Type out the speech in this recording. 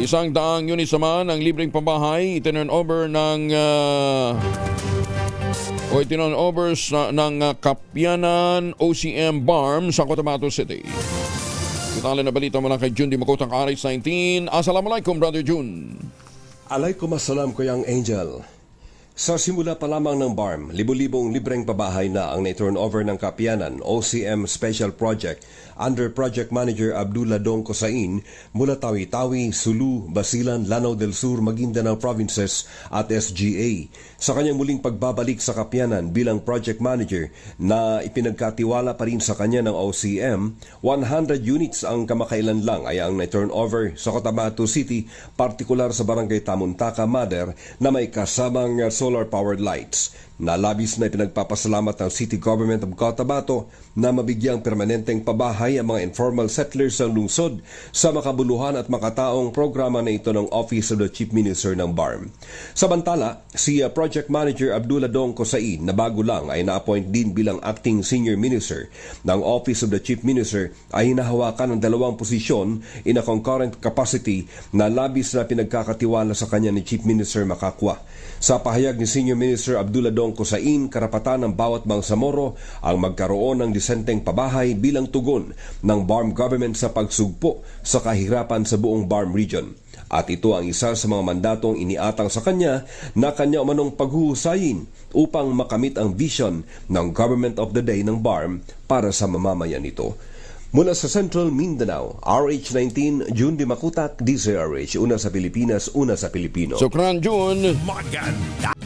Isang daang units naman ang libreng pabahay itinurn over ng ah, o itinurn over sa, ng ah, Kapyanan OCM Barm sa Cotabato City. Kitala na balita mula kay Jun Di Makotang RH19. Assalamualaikum, Brother Jun. Alaykum assalam ko yung Angel. Sa simula pa lamang ng BARM, libo-libong libreng pabahay na ang na-turn over ng Kapianan OCM Special Project under Project Manager Abdullah Dong Kosain mula Tawi-Tawi, Sulu, Basilan, Lanao del Sur, Maguindanao Provinces at SGA. Sa kanyang muling pagbabalik sa Kapianan bilang Project Manager na ipinagkatiwala pa rin sa kanya ng OCM, 100 units ang kamakailan lang ay ang na-turn over sa Cotabato City, partikular sa Barangay Tamuntaka, Mader na may kasamang solar powered lights. Nalabis na ipinagpapasalamat ng City Government of Cotabato na mabigyang permanenteng pabahay ang mga informal settlers ng lungsod sa makabuluhan at makataong programa na ito ng Office of the Chief Minister ng BARM. Samantala, si uh, Project Manager Abdullah Dong Kosain na bago lang ay na-appoint din bilang Acting Senior Minister ng Office of the Chief Minister ay hinahawakan ng dalawang posisyon in a concurrent capacity na labis na pinagkakatiwala sa kanya ni Chief Minister Makakwa. Sa pahayag ni Senior Minister Abdullah Dong Kosain, karapatan ng bawat Bangsamoro ang magkaroon ng disenteng pabahay bilang tugon ng BARM government sa pagsugpo sa kahirapan sa buong BARM region. At ito ang isa sa mga mandatong iniatang sa kanya na kanya umanong paghuhusayin upang makamit ang vision ng Government of the Day ng BARM para sa mamamayan nito. Mula sa Central Mindanao, RH19, June Di Makutak, DZRH, una sa Pilipinas, una sa Pilipino. Sukran, Jun. Maganda